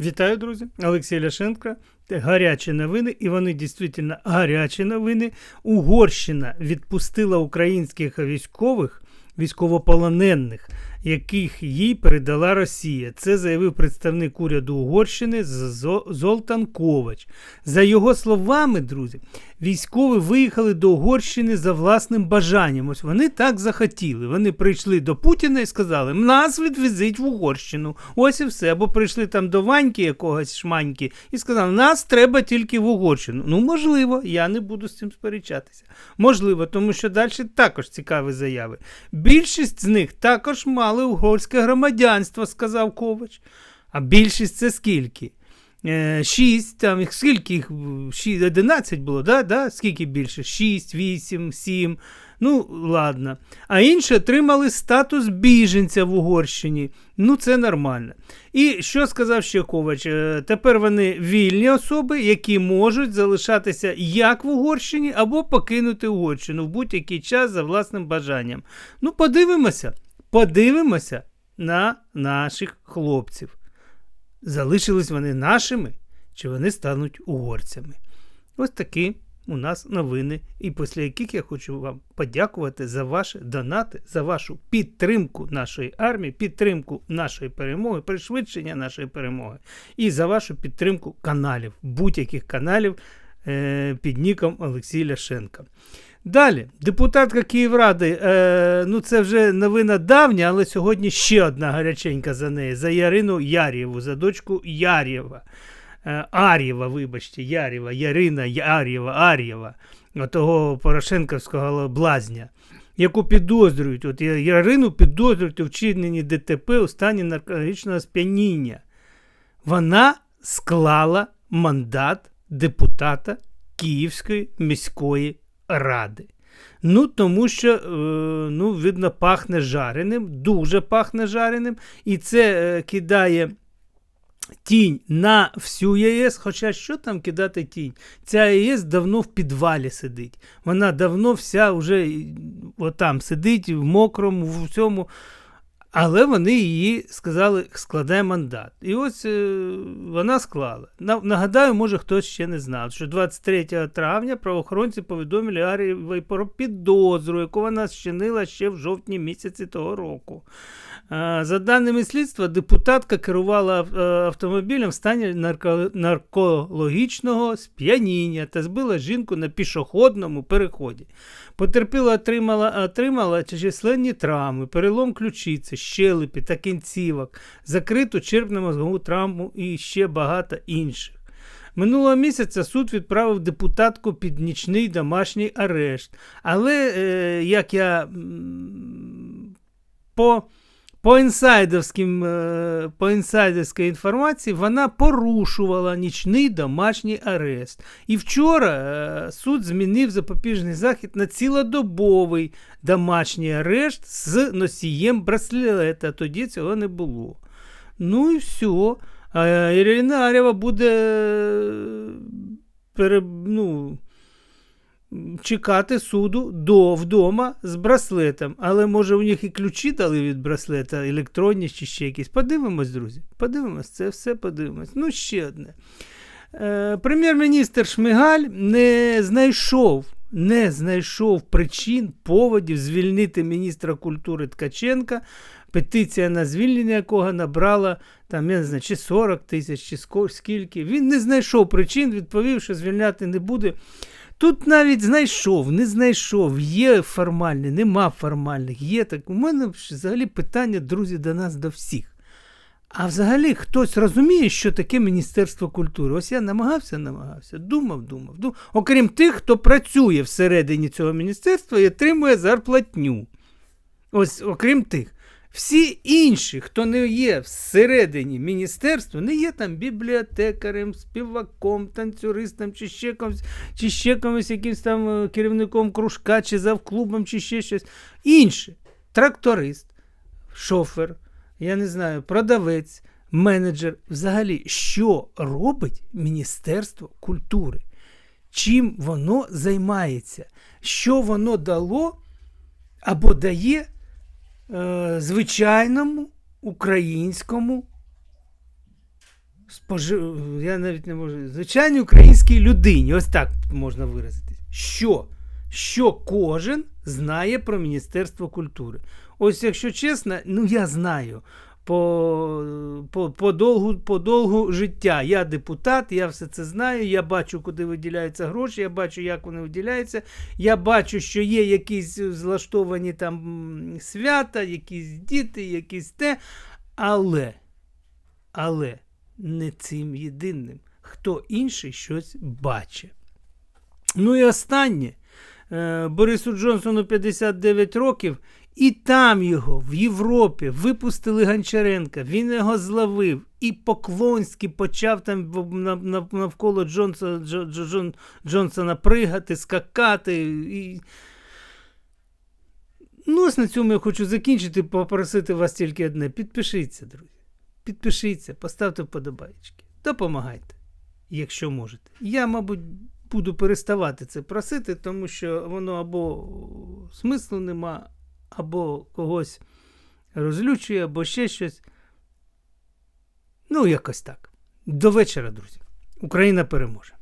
Вітаю, друзі! Олексій Ляшенко. Гарячі новини, і вони дійсно гарячі новини. Угорщина відпустила українських військових, військовополонених, яких їй передала Росія. Це заявив представник уряду Угорщини Зо- Золтан Ковач. За його словами, друзі, військові виїхали до Угорщини за власним бажанням. Ось вони так захотіли. Вони прийшли до Путіна і сказали: нас відвезіть в Угорщину. Ось і все. Або прийшли там до Ваньки якогось шманьки і сказали, нас треба тільки в Угорщину. Ну, можливо, я не буду з цим сперечатися. Можливо, тому що далі також цікаві заяви. Більшість з них також мали угорське громадянство, сказав Ковач. А більшість це скільки? Е, Шість, там скільки їх? Шість, 11 було, да? Да? скільки більше? Шість, вісім, сім. Ну, ладно. А інші отримали статус біженця в Угорщині. Ну, це нормально. І що сказав ще Ковач? Е, Тепер вони вільні особи, які можуть залишатися як в Угорщині, або покинути Угорщину в будь-який час за власним бажанням. Ну, подивимося, подивимося на наших хлопців. Залишились вони нашими, чи вони стануть угорцями. Ось такі у нас новини, і після яких я хочу вам подякувати за ваші донати, за вашу підтримку нашої армії, підтримку нашої перемоги, пришвидшення нашої перемоги, і за вашу підтримку каналів, будь-яких каналів е, під ніком Олексій Ляшенко. Далі, депутатка Київради, е, ну це вже новина давня, але сьогодні ще одна гаряченька за неї, за Ярину Ярєву, за дочку Ярєва. Е, Ар'єва, вибачте, Ярєва, Ярина Ярєва, Ар'єва, того Порошенковського блазня, яку підозрюють, от Ярину підозрюють у вчиненні ДТП у стані наркологічного сп'яніння. Вона склала мандат депутата Київської міської ради. Ну, тому що, е, ну, видно, пахне жареним, дуже пахне жареним, і це е, кидає тінь на всю ЄС. Хоча що там кидати тінь? Ця ЄС давно в підвалі сидить. Вона давно вся вже отам сидить, в мокрому, в цьому. Але вони її сказали, складає мандат. І ось е, вона склала. Нагадаю, може хтось ще не знав, що 23 травня правоохоронці повідомили Арієвій про підозру, яку вона зчинила ще в жовтні місяці того року. Е, За даними слідства, депутатка керувала е, автомобілем в стані нарко- наркологічного сп'яніння та збила жінку на пішохідному переході. Потерпіла отримала, отримала численні травми, перелом ключиці, щелепі та кінцівок, закриту черепно-мозгову травму і ще багато інших. Минулого місяця суд відправив депутатку під нічний домашній арешт. Але, е, як я по, по, інсайдерським, е, по інсайдерській інформації, вона порушувала нічний домашній арешт. І вчора е, суд змінив запобіжний захід на цілодобовий домашній арешт з носієм браслета. Тоді цього не було. Ну і все. Ірина Арєва буде е, пере, ну, чекати суду до вдома з браслетом. Але може у них і ключі дали від браслета, електронні чи ще якісь. Подивимось, друзі. Подивимось, це все подивимось. Ну, ще одне. Е, Прем'єр-міністр Шмигаль не знайшов, не знайшов причин, поводів звільнити міністра культури Ткаченка, петиція на звільнення якого набрала там, я не знаю, чи 40 тисяч, чи скільки. Він не знайшов причин, відповів, що звільняти не буде. Тут навіть знайшов, не знайшов, є формальні, нема формальних, є так. У мене взагалі питання, друзі, до нас, до всіх. А взагалі хтось розуміє, що таке Міністерство культури? Ось я намагався, намагався, думав, думав. думав. Окрім тих, хто працює всередині цього міністерства і отримує зарплатню. Ось, окрім тих. Всі інші, хто не є всередині міністерства, не є там бібліотекарем, співаком, танцюристом, чи ще комусь, чи ще комусь якимсь там е, керівником кружка, чи завклубом, чи ще щось. Інші. Тракторист, шофер, я не знаю, продавець, менеджер. Взагалі, що робить Міністерство культури? Чим воно займається? Що воно дало або дає е, звичайному українському спожи... я навіть не можу. Звичайній українській людині, ось так можна виразитись. Що? Що кожен знає про Міністерство культури? Ось, якщо чесно, ну я знаю. По, по, по, довгу, по довгу життя. Я депутат, я все це знаю. Я бачу, куди виділяються гроші, я бачу, як вони виділяються. Я бачу, що є якісь злаштовані там свята, якісь діти, якісь те. Але, але не цим єдиним. Хто інший щось бачить. Ну і останнє. Е, Борису Джонсону 59 років, і там його в Європі випустили Гончаренка. Він його зловив і Поклонський почав там навколо Джонсона, Джо- Джо- Джон- Джонсона пригати, скакати. І... Ну, ось на цьому я хочу закінчити, попросити вас тільки одне. Підпишіться, друзі. Підпишіться, поставте вподобайки. Допомагайте, якщо можете. Я, мабуть, буду переставати це просити, тому що воно або смислу нема, або когось розлючує, або ще щось. Ну, якось так. До вечора, друзі. Україна переможе.